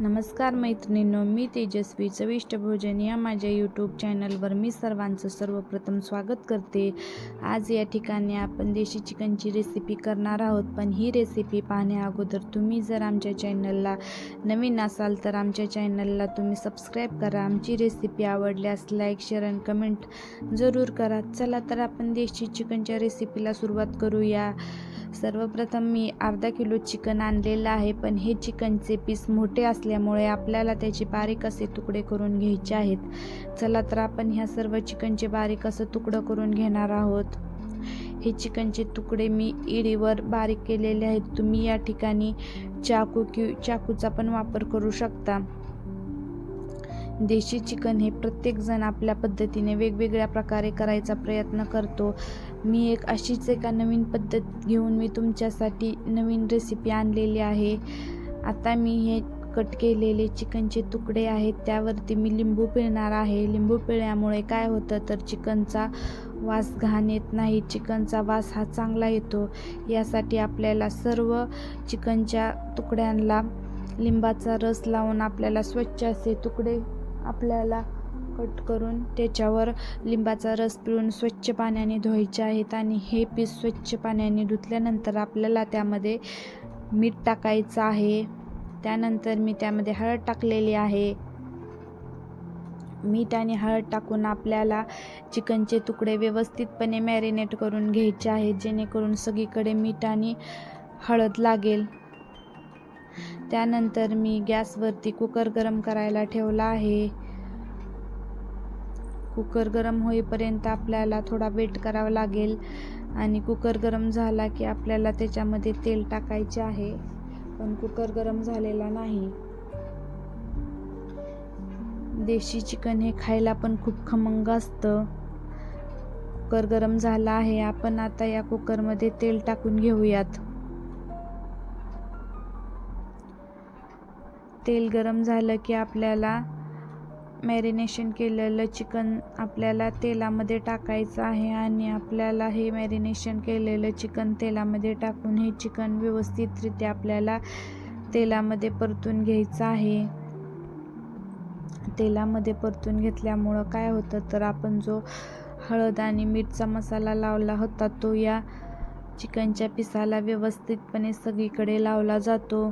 नमस्कार मैत्रिणींनो मी तेजस्वी. चविष्ट भोजन या माझ्या यूट्यूब चॅनलवर मी सर्वांचं सर्वप्रथम स्वागत करते. आज या ठिकाणी आपण देशी चिकनची रेसिपी करणार आहोत पण ही रेसिपी पाहण्या अगोदर तुम्ही जर आमच्या चॅनलला नवीन असाल तर आमच्या चॅनलला तुम्ही सबस्क्राईब करा. आमची रेसिपी आवडल्यास लाईक शेअर आणि कमेंट जरूर करा. चला तर आपण देशी चिकनच्या रेसिपीला सुरुवात करूया. सर्वप्रथम मी अर्धा किलो चिकन आणलेलं आहे पण हे चिकनचे पीस मोठे असल्यामुळे आपल्याला त्याचे बारीक असे तुकडे करून घ्यायचे आहेत. चला तर आपण ह्या सर्व चिकनचे बारीक असं तुकडं करून घेणार आहोत. हे चिकनचे तुकडे मी इडीवर बारीक केलेले आहेत. तुम्ही या ठिकाणी चाकू कि चाकूचा पण वापर करू शकता. देशी चिकन हे प्रत्येकजण आपल्या पद्धतीने वेगवेगळ्या प्रकारे करायचा प्रयत्न करतो. मी एक अशीच एका नवीन पद्धत घेऊन मी तुमच्यासाठी नवीन रेसिपी आणलेली आहे. आता मी हे कट केलेले चिकनचे तुकडे आहेत त्यावरती मी लिंबू पिळणार आहे. लिंबू पिळल्यामुळे काय होतं तर चिकनचा वास घाण येत नाही. चिकनचा वास हा चांगला येतो. यासाठी आपल्याला सर्व चिकनच्या तुकड्यांना लिंबाचा रस लावून आपल्याला स्वच्छ असे तुकडे आपल्याला कट करून त्याच्यावर लिंबाचा रस पिळून स्वच्छ पाण्याने धुवायचे आहेत आणि हे पीस स्वच्छ पाण्याने धुतल्यानंतर आपल्याला त्यामध्ये मीठ टाकायचं आहे. त्यानंतर मी त्यामध्ये हळद टाकलेली आहे. मीठ आणि हळद टाकून आपल्याला चिकनचे तुकडे व्यवस्थितपणे मॅरिनेट करून घ्यायचे आहेत जेणेकरून सगळीकडे मीठ आणि हळद लागेल. त्यानंतर मी गॅसवरती कुकर गरम करायला ठेवला आहे. कुकर गरम होईपर्यंत आपल्याला थोडा वेट करावा लागेल आणि कुकर गरम झाला की आपल्याला त्याच्यामध्ये तेल टाकायचे आहे. पण कुकर गरम झालेला नाही. देशी चिकन हे खायला पण खूप खमंग असतं. कुकर गरम झाला आहे आपण आता या कुकरमध्ये तेल टाकून घेऊयात. तेल गरम झालं की आपल्याला मॅरिनेशन केलेलं चिकन आपल्याला तेलामध्ये टाकायचं आहे आणि आपल्याला हे मॅरिनेशन केलेलं चिकन तेलामध्ये टाकून हे चिकन व्यवस्थितरित्या आपल्याला तेलामध्ये परतून घ्यायचं आहे. तेलामध्ये परतून घेतल्यामुळं काय होतं तर आपण जो हळद आणि मीठचा मसाला लावला होता तो या चिकनच्या पिसाला व्यवस्थितपणे सगळीकडे लावला जातो.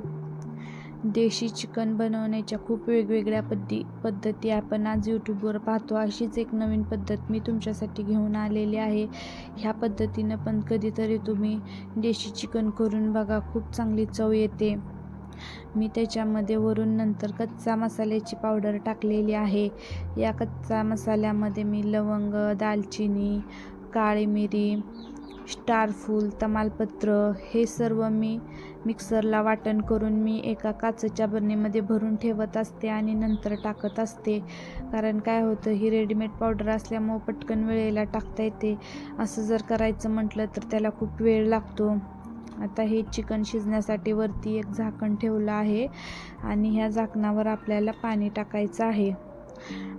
देशी चिकन बनवण्याच्या खूप वेगवेगळ्या पद्धी पद्धती आपण आज यूट्यूबवर पाहतो. अशीच एक नवीन पद्धत मी तुमच्यासाठी घेऊन आलेली आहे. ह्या पद्धतीनं पण कधीतरी तुम्ही देशी चिकन करून बघा खूप चांगली चव येते. मी त्याच्यामध्ये वरून नंतर कच्चा मसाल्याची पावडर टाकलेली आहे. या कच्चा मसाल्यामध्ये मी लवंग दालचिनी काळी मिरी स्टारफूल तमालपत्र हे सर्व मी मिक्सरला वाटण करून मी एका काचेच्या बरणीमध्ये भरून ठेवत असते आणि नंतर टाकत असते. कारण काय होतं ही रेडीमेड पावडर असल्यामुळं पटकन वेळेला टाकता येते. असं जर करायचं म्हटलं तर त्याला खूप वेळ लागतो. आता हे चिकन शिजण्यासाठी वरती एक झाकण ठेवलं आहे आणि ह्या झाकणावर आपल्याला पाणी टाकायचं आहे.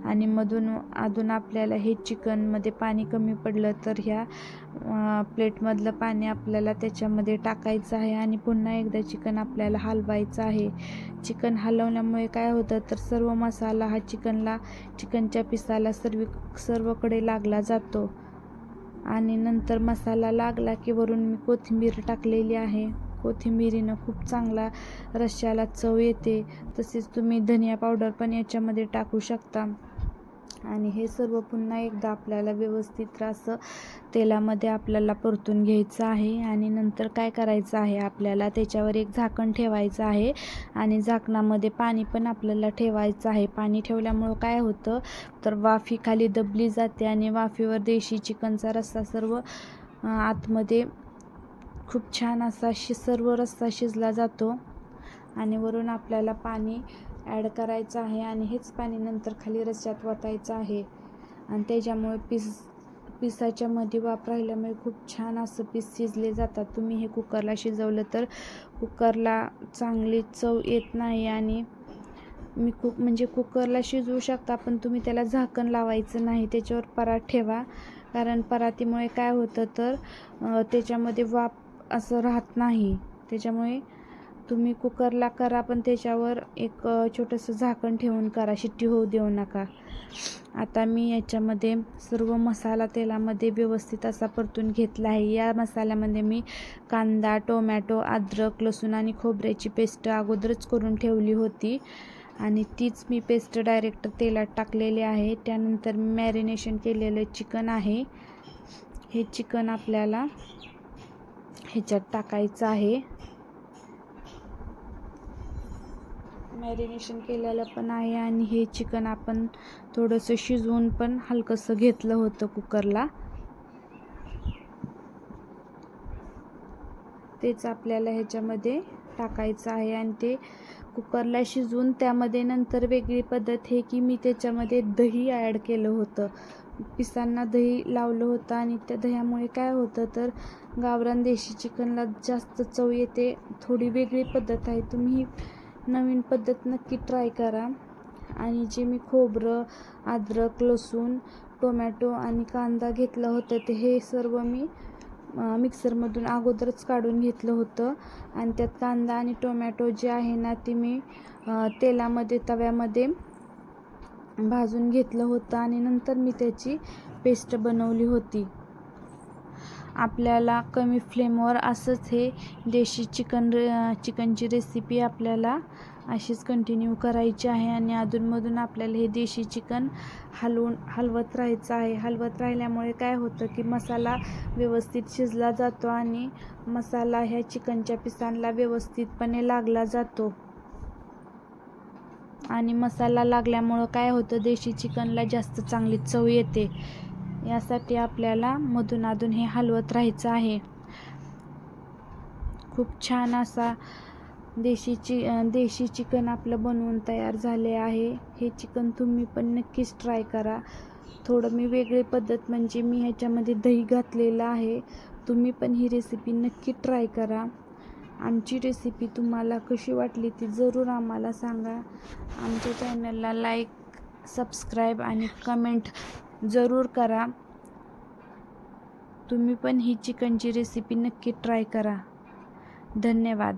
आणि मधून अजून आपल्याला हे चिकनमध्ये पाणी कमी पडलं तर ह्या प्लेटमधलं पाणी आपल्याला त्याच्यामध्ये टाकायचं आहे आणि पुन्हा एकदा चिकन आपल्याला हलवायचं आहे. चिकन हलवल्यामुळे काय होतं तर सर्व मसाला हा चिकनला चिकनच्या पिसाला सर्व सर्वकडे लागला जातो. आणि नंतर मसाला लागला की वरून मी कोथिंबीर टाकलेली आहे. कोथिंबिरीनं खूप चांगला रश्श्याला चव येते. तसेच तुम्ही धनिया पावडर पण याच्यामध्ये टाकू शकता. आणि हे सर्व पुन्हा एकदा आपल्याला व्यवस्थित असं तेलामध्ये आपल्याला परतून घ्यायचं आहे. आणि नंतर काय करायचं आहे? आपल्याला त्याच्यावर एक झाकण ठेवायचं आहे. आणि झाकणामध्ये पाणी पण आपल्याला ठेवायचं आहे. पाणी ठेवल्यामुळं काय होतं? तर वाफी खाली दबली जाते आणि वाफीवर देशी चिकनचा रस्सा सर्व आतमध्ये खूप छान असा शि सर्व रस्सा शिजला जातो. आणि वरून आपल्याला पाणी ॲड करायचं आहे आणि हेच पाणी नंतर खाली रस्स्यात वतायचं आहे. आणि त्याच्यामुळे पीस पिसाच्या मध्ये वाप राहिल्यामुळे म्हणजे खूप छान असं पीस शिजले जातात. तुम्ही हे कुकरला शिजवलं तर कुकरला चांगली चव येत नाही आणि मी कुक म्हणजे कुकरला शिजवू शकता पण तुम्ही त्याला झाकण लावायचं नाही. त्याच्यावर परात ठेवा. कारण परातीमुळे काय होतं तर त्याच्यामध्ये वाप असं राहत नाही. त्याच्यामुळे तुम्ही कुकरला करा पण त्याच्यावर एक छोटंसं झाकण ठेवून करा. शिट्टी होऊ देऊ नका. आता मी याच्यामध्ये सर्व मसाला तेलामध्ये व्यवस्थित असा परतून घेतला आहे. या मसाल्यामध्ये मी कांदा टोमॅटो अद्रक लसूण आणि खोबऱ्याची पेस्ट अगोदरच करून ठेवली होती. आणि तीच मी पेस्ट डायरेक्ट तेलात टाकलेली आहे. त्यानंतर मॅरिनेशन केलेलं चिकन आहे. हे चिकन आपल्याला ह्याच्यात टाकायचं आहे. मॅरिनेशन केलेलं पण आहे आणि हे चिकन आपण थोडंसं शिजवून पण हलकंसं घेतलं होतं कुकरला. तेच आपल्याला ह्याच्यामध्ये टाकायचं आहे आणि ते कुकरला शिजवून त्यामध्ये नंतर वेगळी पद्धत हे की मी त्याच्यामध्ये दही ॲड केलं होतं. पिसांना दही लावलं होतं आणि त्या दह्यामुळे काय होतं तर गावरान देशी चिकनला जास्त चव येते. थोडी वेगळी पद्धत आहे. तुम्ही नवीन पद्धत नक्की ट्राय करा. आणि जे मी खोबरं अद्रक लसूण टोमॅटो आणि कांदा घेतलं होतं ते हे सर्व मी मिक्सरमधून अगोदरच काढून घेतलं होतं. आणि त्यात कांदा आणि टोमॅटो जे आहे ना ते मी तेलामध्ये तव्यामध्ये भाजून घेतलं होतं आणि नंतर मी त्याची पेस्ट बनवली होती. आपल्याला कमी फ्लेमवर असंच हे देशी चिकन रे चिकनची रेसिपी आपल्याला अशीच कंटिन्यू करायची आहे आणि अधूनमधून आपल्याला हे देशी चिकन हलवून हलवत राहायचं आहे. हलवत राहिल्यामुळे काय होतं की मसाला व्यवस्थित शिजला जातो आणि मसाला ह्या चिकनच्या पिसांना व्यवस्थितपणे लागला जातो. आणि मसाला लागल्यामुळं काय होतं देशी चिकनला जास्त चांगली चव येते. यासाठी आपल्याला मधून अधून हे हलवत राहायचं आहे. खूप छान असा देशी चि देशी चिकन आपलं बनवून तयार झाले आहे. हे चिकन तुम्ही पण नक्कीच ट्राय करा. थोडं मी वेगळी पद्धत म्हणजे मी ह्याच्यामध्ये दही घातलेलं आहे. तुम्ही पण ही रेसिपी नक्की ट्राय करा. आमची रेसिपी तुम्हाला कशी वाटली ती जरूर आम्हाला सांगा. आमच्या चॅनलला लाईक सबस्क्राईब आणि कमेंट जरूर करा. तुम्ही पण ही चिकनची रेसिपी नक्की ट्राय करा. धन्यवाद.